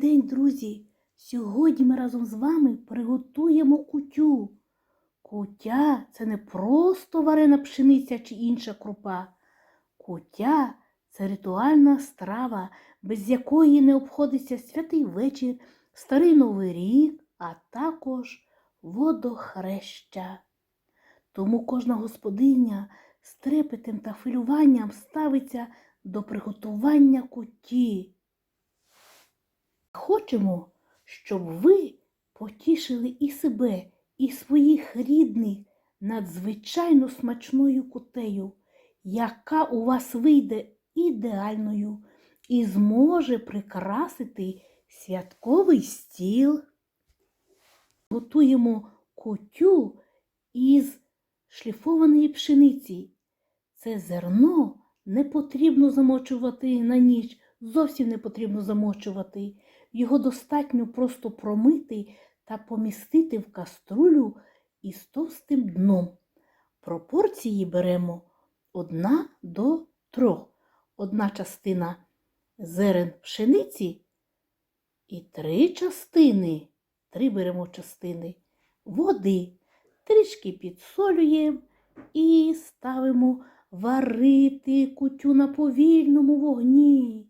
день, друзі! Сьогодні ми разом з вами приготуємо кутю. Кутя це не просто варена пшениця чи інша крупа. Кутя це ритуальна страва, без якої не обходиться святий вечір, старий новий рік, а також водохреща. Тому кожна господиня з трепетом та хвилюванням ставиться до приготування куті. Хочемо, щоб ви потішили і себе, і своїх рідних надзвичайно смачною кутею, яка у вас вийде ідеальною і зможе прикрасити святковий стіл. Готуємо кутю із шліфованої пшениці. Це зерно не потрібно замочувати на ніч, зовсім не потрібно замочувати. Його достатньо просто промити та помістити в каструлю із товстим дном. Пропорції беремо одна до трьох. Одна частина зерен пшениці і три частини, три беремо частини води. Трішки підсолюємо і ставимо варити кутю на повільному вогні.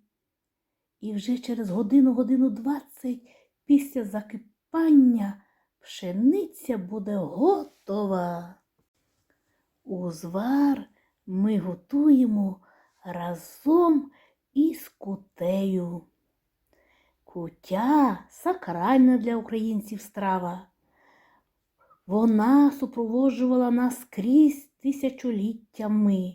І вже через годину, годину двадцять після закипання пшениця буде готова. Узвар ми готуємо разом із кутею. Кутя сакральна для українців страва. Вона супроводжувала нас крізь тисячоліттями.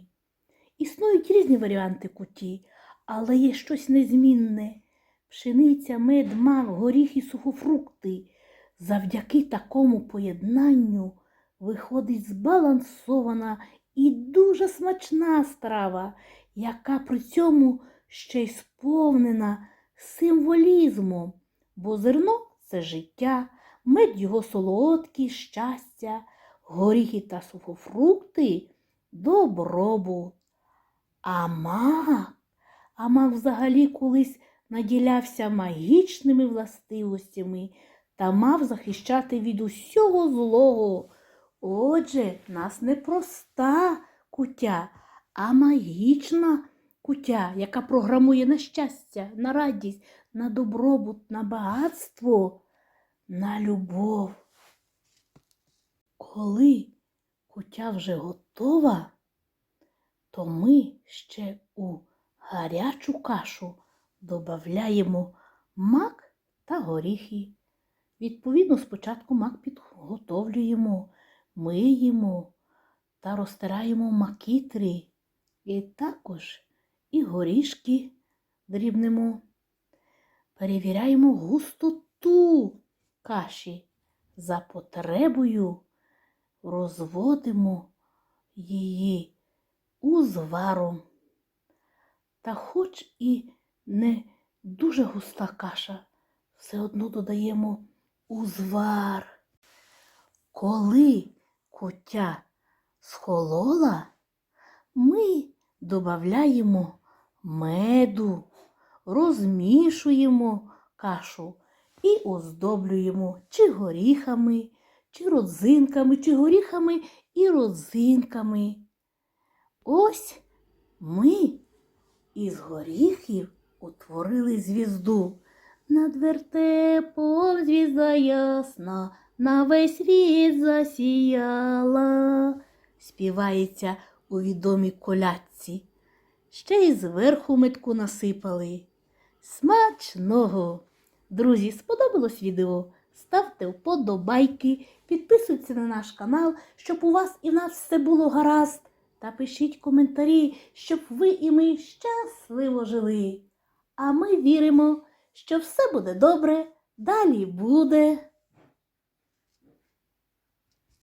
Існують різні варіанти куті, але є щось незмінне. Пшениця, мед, мак, горіх і сухофрукти. Завдяки такому поєднанню виходить збалансована і дуже смачна страва, яка при цьому ще й сповнена символізмом, бо зерно це життя, мед його солодкий, щастя, горіхи та сухофрукти добробут. А мак, а мак взагалі колись наділявся магічними властивостями та мав захищати від усього злого. Отже, нас не проста кутя, а магічна кутя, яка програмує на щастя, на радість, на добробут, на багатство, на любов. Коли кутя вже готова, то ми ще у гарячу кашу додаємо мак та горіхи. Відповідно, спочатку мак підготовлюємо, миємо та розтираємо макітри. І також і горішки дрібнемо. Перевіряємо густоту каші. За потребою розводимо її узваром. Та хоч і не дуже густа каша, все одно додаємо узвар. Коли кутя схолола, ми додаємо меду, розмішуємо кашу і оздоблюємо чи горіхами, чи родзинками, чи горіхами і родзинками. Ось ми із горіхів утворили звізду. Над вертепом звізда ясна, на весь світ засіяла, співається у відомій колядці. Ще й зверху метку насипали. Смачного! Друзі, сподобалось відео? Ставте вподобайки, підписуйтесь на наш канал, щоб у вас і в нас все було гаразд. Та пишіть коментарі, щоб ви і ми щасливо жили. А ми віримо, що все буде добре, далі буде.